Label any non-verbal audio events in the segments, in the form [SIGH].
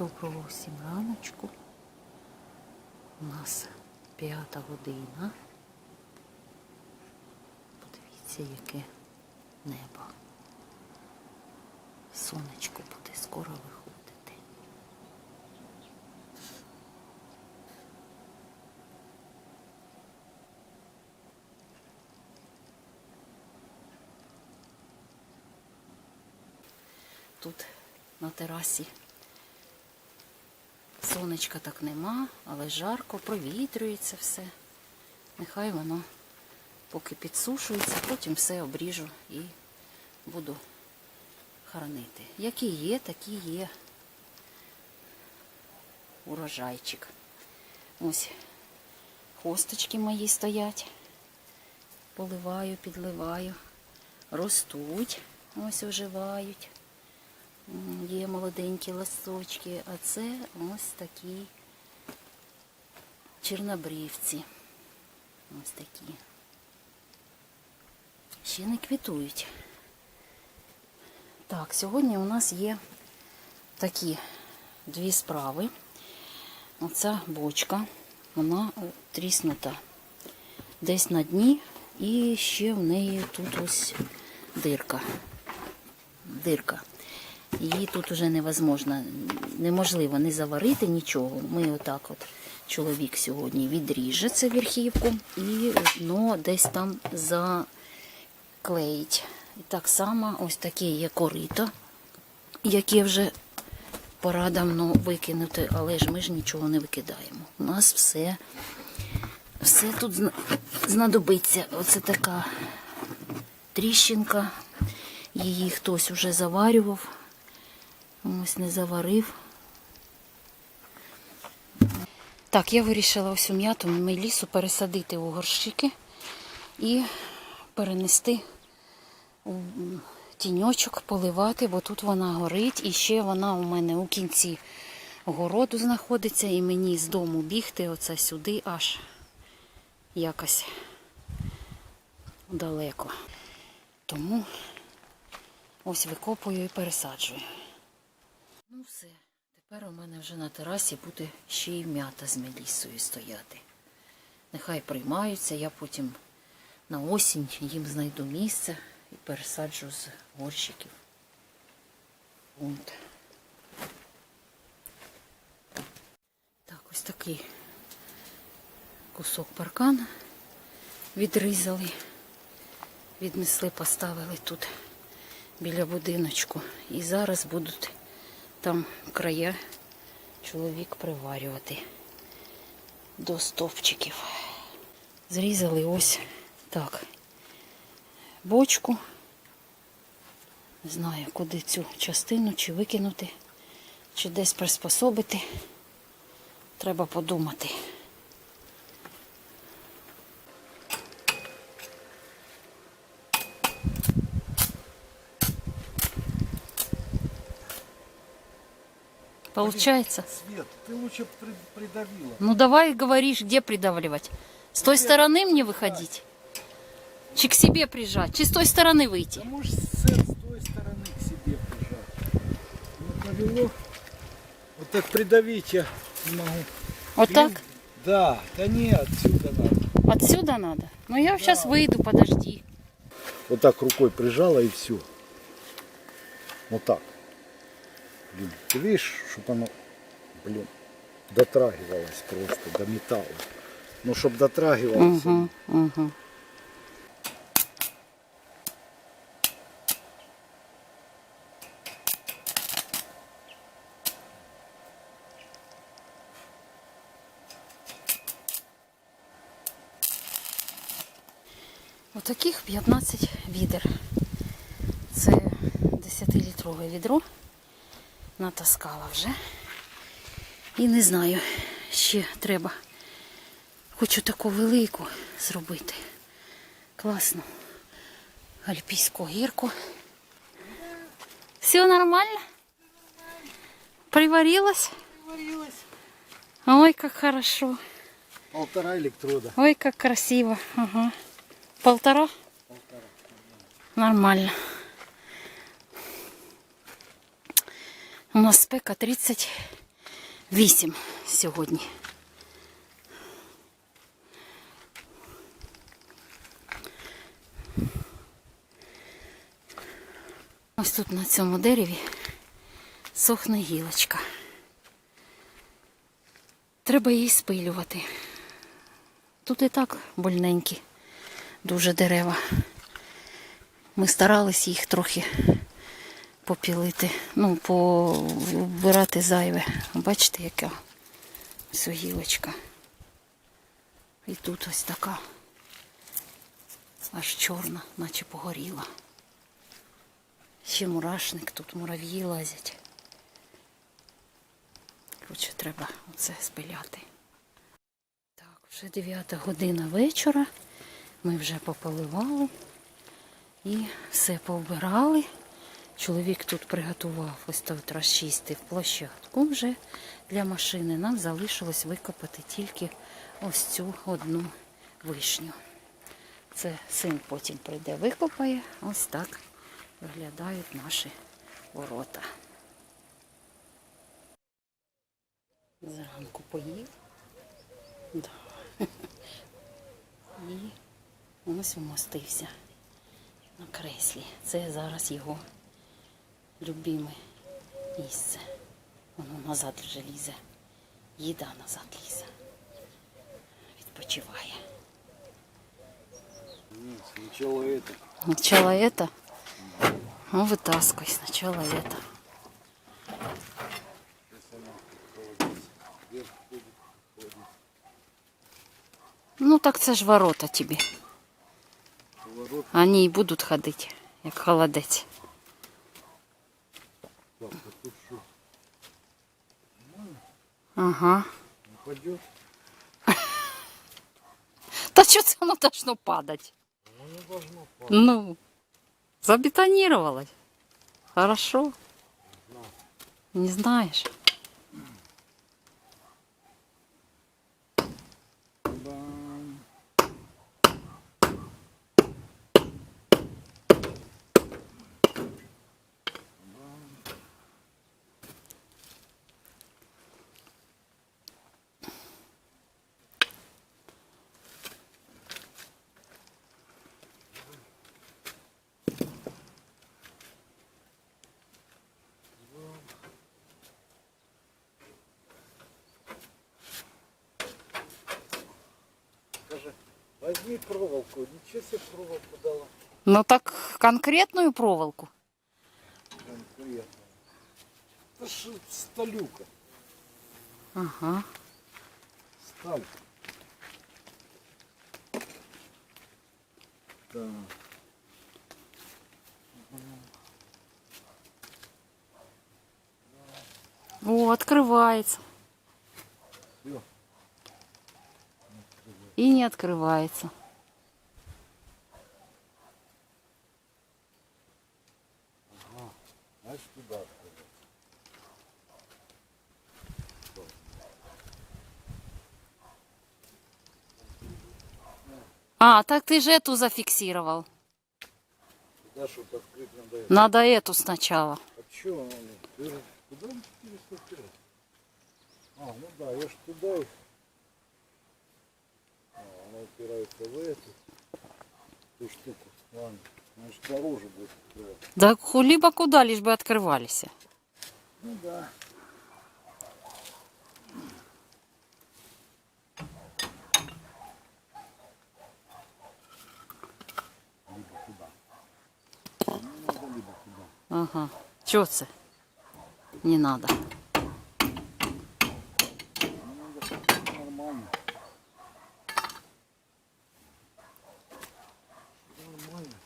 Доброго всім раночку. У нас п'ята година. Подивіться, яке небо. Сонечко буде скоро виходити. Тут на терасі Сонечка так нема, але жарко, провітрюється все. Нехай воно поки підсушується, потім все обріжу і буду хоронити. Які є, такі є урожайчик. Ось хосточки мої стоять. Поливаю, підливаю, ростуть, ось оживають. Є молоденькі листочки, а це ось такі чорнобрівці. Ось такі. Ще не квітують. Так, сьогодні у нас є такі дві справи. Оця бочка, вона тріснута десь на дні, і ще в неї тут ось дирка. Дирка. Її тут уже невозможно, неможливо не заварити нічого. Ми отак от чоловік сьогодні відріже це верхівку і дно десь там заклеїть. І так само ось таке є корито, яке вже пора давно викинути, але ж ми ж нічого не викидаємо. У нас все, все тут знадобиться. Оце така тріщинка. Її хтось уже заварював. Ось не заварив. Так, я вирішила ось у м'яту мелісу пересадити у горщики і перенести у тіньочок, поливати, бо тут вона горить. І ще вона у мене у кінці городу знаходиться, і мені з дому бігти оце сюди аж якось далеко. Тому ось викопую і пересаджую. Ну все, тепер у мене вже на терасі буде ще й м'ята з мелісою стояти. Нехай приймаються, я потім на осінь їм знайду місце і пересаджу з горщиків. От. Так, ось такий кусок паркана відрізали, віднесли, поставили тут біля будиночку. І зараз будуть там края чоловік приварювати до стовпчиків. Зрізали ось так бочку. Не знаю, куди цю частину, чи викинути, чи десь приспособити. Треба подумати. Получается? Свет, ты лучше при- придавила. Ну давай говоришь, где придавливать. С той стороны мне выходить? Чи к себе прижать? Чи с той стороны выйти? А можешь с той стороны к себе прижать. Вот навело. Вот так придавить я не могу. Вот так? Да, да не, отсюда надо. Отсюда надо? Ну я сейчас выйду, подожди. Вот так рукой прижала и все. Вот так. Блин, ты видишь, чтобы оно, блин, дотрагивалось просто до металла. Ну, чтобы дотрагивалось. Угу, угу. Отаких 15 відер. Це 10-літрове відро. Натаскала вже. І не знаю, ще треба. Хочу таку велику зробити. Класну. Альпійську гірку. Все нормально? Приварилась? Ой, как хорошо. Полтора электрода. Ой, как красиво. Ага. Полтора? Нормально. У нас спека 30 Вісім сьогодні. Ось тут на цьому дереві сохне гілочка. Треба її спилювати. Тут і так больненькі, дуже дерева. Ми старались їх трохи попілити, ну, повбирати зайве. Бачите, яка гілочка. І тут ось така аж чорна, наче погоріла. Ще мурашник, тут мурав'ї лазять. Коротше, треба оце спиляти. Так, вже 9 година вечора. Ми вже пополивали і все повбирали. Чоловік тут приготував, ось тут розчистив площадку вже для машини. Нам залишилось викопати тільки ось цю одну вишню. Це син потім прийде, викопає. Ось так виглядають наші ворота. Зранку поїв. Да. І ось вмостився на креслі. Це зараз його любиме місце. Воно назад вже лізе. Їда назад лізе. Відпочиває. Нет, сначала это. Сначала это. Ну, вытаскивай сначала это. Ну так це ж ворота тобі. Поворот. Вони і будуть ходити, як холодець. Ага. Упадет. [LAUGHS] Та що це должно падать? Ну не должно падать. Ну, забетонировалось. Хорошо. Не знаешь. Возьми проволоку. Ничего себе проволоку дала. Ну так конкретную проволоку. Конкретно. Это ж сталюка. Ага. Сталь. Так. О, открывается. И не открывается. А, так ты же эту зафиксировал. Что-то открыть надо. Надо эту сначала. А же куда? А, ну да, я ж туда их... Она упирается в эту, ту штуку. Ладно, значит, дороже будет открывать. Да либо куда, лишь бы открывались. Ну да. Либо туда. Ну, надо либо туда. Ага. Чё це? Не. Надо нормально. Нормально.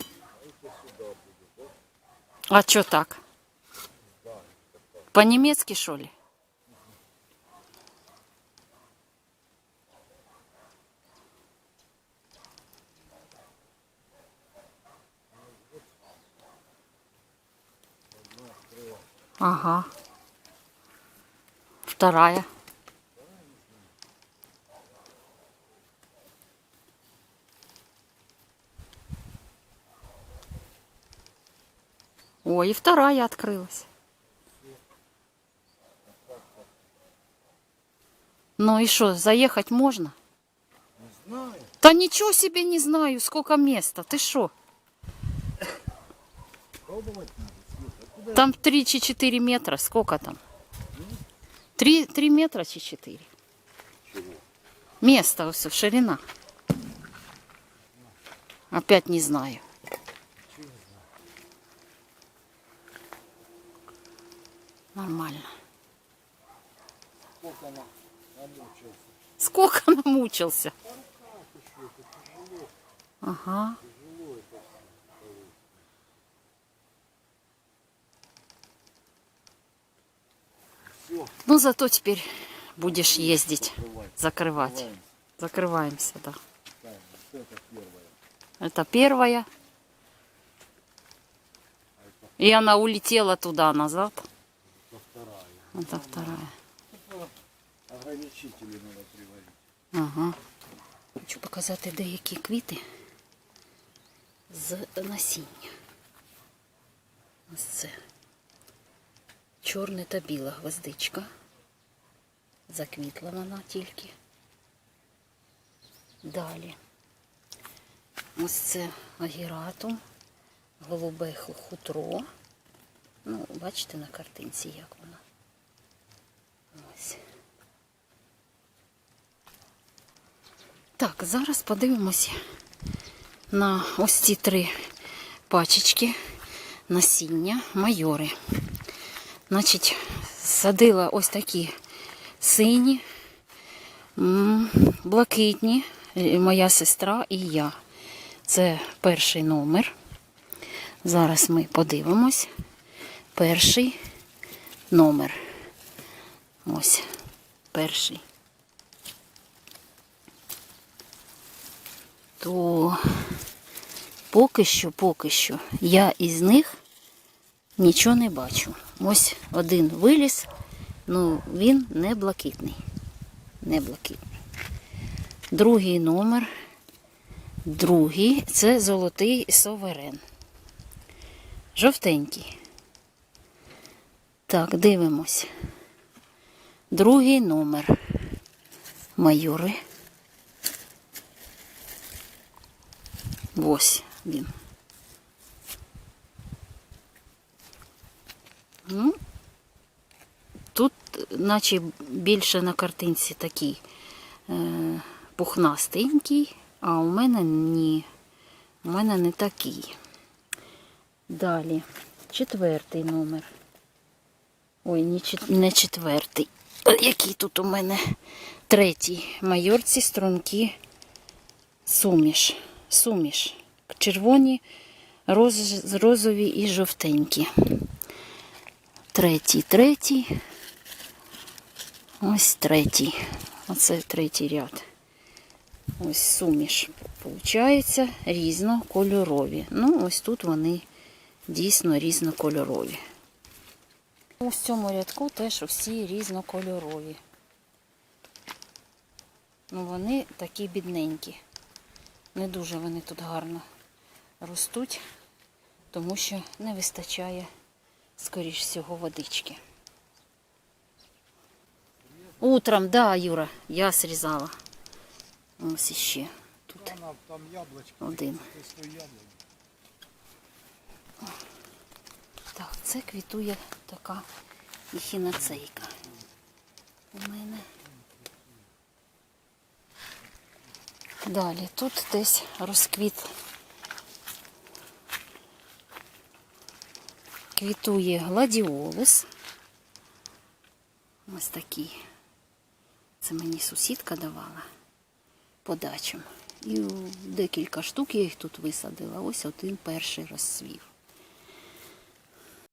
А это сюда будет, да? А чё так? По-немецки, что ли? Ага. Вторая. О, и вторая открылась. Ну и что, заехать можно? Знаю. Да ничего себе не знаю, сколько места. Ты что? Там 3 чи 4 метра. Сколько там? 3, 3 метра чи 4. Место все, ширина. Опять не знаю. Нормально. сколько она намучился? Сколько намучился? Ага. Ну, зато теперь будешь ездить, закрывать. Закрываем. Закрываемся, да. Это первая. И она улетела туда назад. Это вторая. Это вторая. Ограничители надо приварить. Ага. Хочу показати деякі квіти з насіння. Ось це. Чорна та біла гвоздичка. Заквітла вона тільки. Далі. Ось це агіратум, голубе хутро. Ну, бачите на картинці, як вона. Ось. Так, зараз подивимося на ось ці три пачечки насіння майори. Значить, садила ось такі сині, блакитні, е, моя сестра і я. Це перший номер. Зараз ми подивимось. Перший номер. Ось перший. То поки що, поки що я із них нічого не бачу. Ось один виліз, ну він не блакитний. Не блакитний. Другий номер. Другий це золотий соверен. Жовтенький. Так, дивимось. Другий номер. Майори. Ось він. Ну, тут, наче більше на картинці такий е, пухнастенький, а у мене ні. У мене не такий. Далі, четвертий номер. Ой, не, чет- не четвертий. Е, Який тут у мене третій. Майорці струнки суміш. Суміш. Червоні, роз, розові і жовтенькі. Третій, третій. Ось третій. Оце третій ряд. Ось суміш. Получається різнокольорові. Ну, ось тут вони дійсно різнокольорові. У цьому рядку теж всі різнокольорові. Ну, вони такі бідненькі. Не дуже вони тут гарно ростуть, тому що не вистачає, скоріш всього, водички. Утром, да, Юра, я срізала. Ось іще. Тут там яблочко. один. Так, це квітує така ехінацейка. У мене. Далі тут десь розквіт. Квітує гладіолус. Ось такий. Це мені сусідка давала подачам. І декілька штук я їх тут висадила. Ось один перший розсвів.